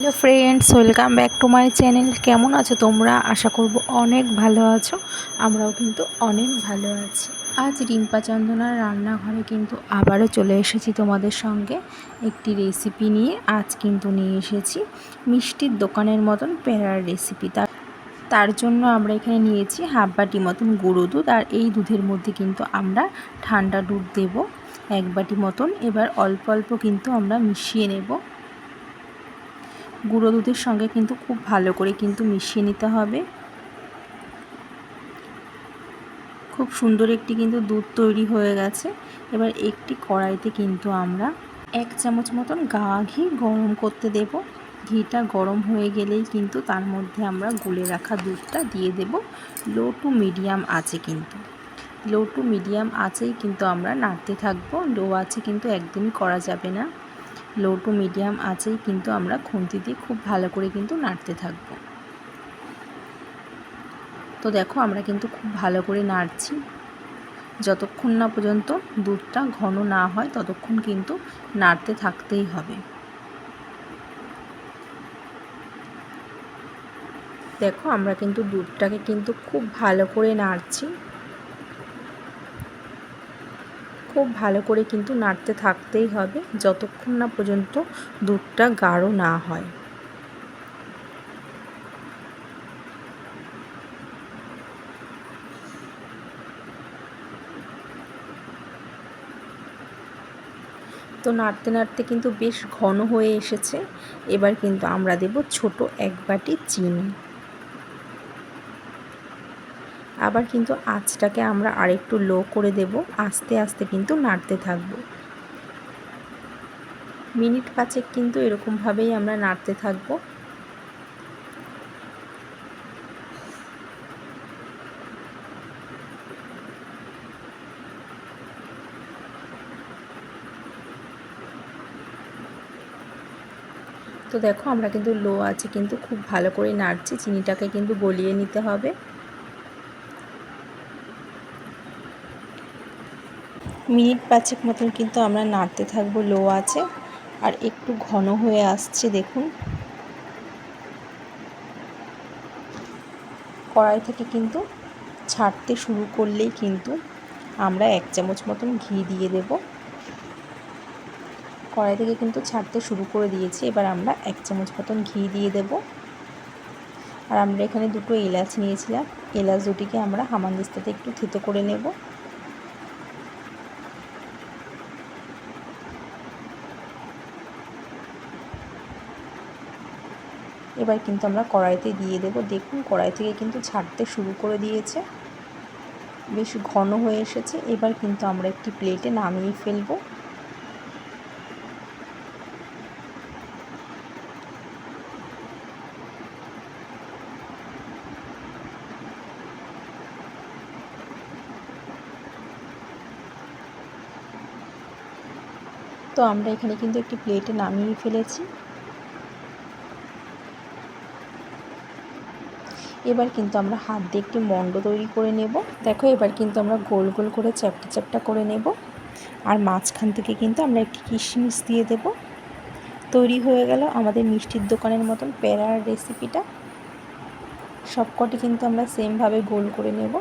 Hello friends welcome back to my channel কেমন আছো তোমরা? আশা করব অনেক ভালো আছো। আমরাও কিন্তু অনেক ভালো আছি। আজ রিম্পা চন্দনার রান্নাঘরে কিন্তু আবারও চলে এসেছি তোমাদের সঙ্গে একটি রেসিপি নিয়ে। আজ কিন্তু নিয়ে এসেছি মিষ্টির দোকানের মতন প্যারার রেসিপি তার তার জন্য আমরা এখানে নিয়েছি হাফ বাটি মতন গুঁড়ো দুধ আর এই দুধের মধ্যে কিন্তু আমরা ঠান্ডা দুধ দেব। এক বাটি মতন। এবার অল্প অল্প কিন্তু আমরা মিশিয়ে নেব। গুঁড়ো দুধের সঙ্গে কিন্তু খুব ভালো করে কিন্তু মিশিয়ে নিতে হবে। খুব সুন্দর একটি কিন্তু দুধ তৈরি হয়ে গেছে। এবার একটি কড়াইতে কিন্তু আমরা এক চামচ মতন গা ঘি গরম করতে দেব। ঘিটা গরম হয়ে গেলেই কিন্তু তার মধ্যে আমরা গুলে রাখা দুধটা দিয়ে দেব। লো টু মিডিয়াম আছে কিন্তু। লো টু মিডিয়াম আছেই কিন্তু আমরা নাড়তে থাকব। লো আছে কিন্তু একদমই করা যাবে না। লো টু মিডিয়াম আছেই, কিন্তু আমরা খুন্তি দিয়ে খুব ভালো করে কিন্তু নাড়তে থাকব। তো দেখো, আমরা কিন্তু খুব ভালো করে নাড়ছি। যতক্ষণ না পর্যন্ত দুধটা ঘন না হয়, ততক্ষণ কিন্তু নাড়তে থাকতেই হবে। দেখো, আমরা কিন্তু দুধটাকে কিন্তু খুব ভালো করে নাড়ছি। খুব ভালো করে কিন্তু নাড়তে থাকতেই হবে যতক্ষণ না পর্যন্ত দুধটা গাঢ় না হয়। তো নাড়তে নাড়তে কিন্তু বেশ ঘন হয়ে এসেছে। এবার কিন্তু আমরা দেব ছোট এক বাটি চিনি। আবার কিন্তু আঁচটাকে আমরা আরেকটু লো করে দেব, আস্তে আস্তে কিন্তু নাড়তে থাকব। মিনিট পাঁচেক কিন্তু এরকমভাবেই আমরা নাড়তে থাকব। তো দেখো আমরা কিন্তু লো আছে কিন্তু খুব ভালো করে নাড়ছি, চিনিটাকে কিন্তু গলিয়ে নিতে হবে। মিনিট পাঁচেক মতন কিন্তু আমরা নাড়তে থাকব, লো আছে। আর একটু ঘন হয়ে আসছে, দেখুন। কড়াই থেকে কিন্তু ছাড়তে শুরু করলেই কিন্তু আমরা এক চামচ মতন ঘি দিয়ে দেব। কড়াই থেকে কিন্তু ছাড়তে শুরু করে দিয়েছি, এবার আমরা এক চামচ মতন ঘি দিয়ে দেব। আর আমরা এখানে দুটো এলাচ নিয়েছিলাম। এলাচ দুটিকে আমরা হামানদিস্তাতে একটু থেতো করে নেব। এবার কিন্তু আমরা কড়াইতে দিয়ে দেব। দেখুন, কড়াই থেকে কিন্তু ছাড়তে শুরু করে দিয়েছে। বেশ ঘন হয়ে এসেছে। এবার কিন্তু আমরা একটি প্লেটে নামিয়ে ফেলব। তো আমরা এখানে কিন্তু একটি প্লেটে নামিয়ে ফেলেছি। এবার কিন্তু আমরা হাত দিয়ে একটি মণ্ড তৈরি করে নেব। দেখো, এবার কিন্তু আমরা গোল গোল করে চ্যাপটা চ্যাপটা করে নেব। আর মাঝখান থেকে কিন্তু আমরা একটি কিশমিশ দিয়ে দেব। তৈরি হয়ে গেল আমাদের মিষ্টির দোকানের মতন প্যারার রেসিপিটা। সবকটি কিন্তু আমরা সেমভাবে গোল করে নেব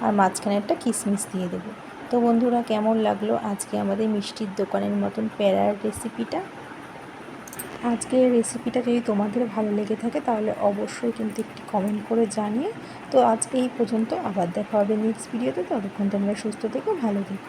আর মাঝখানে একটা কিশমিশ দিয়ে দেব। তো বন্ধুরা, কেমন লাগল আজকে আমাদের মিষ্টির দোকানের মতন প্যারার রেসিপিটা? আজকের রেসিপিটা যদি তোমাদের ভালো লেগে থাকে, তাহলে অবশ্যই কিন্তু একটি কমেন্ট করে জানিয়ে তো আজ এই পর্যন্ত, আবার দেখা হবে নেক্সট ভিডিওতে ততক্ষণ তোমরা সুস্থ থেকো, ভালো থেকো।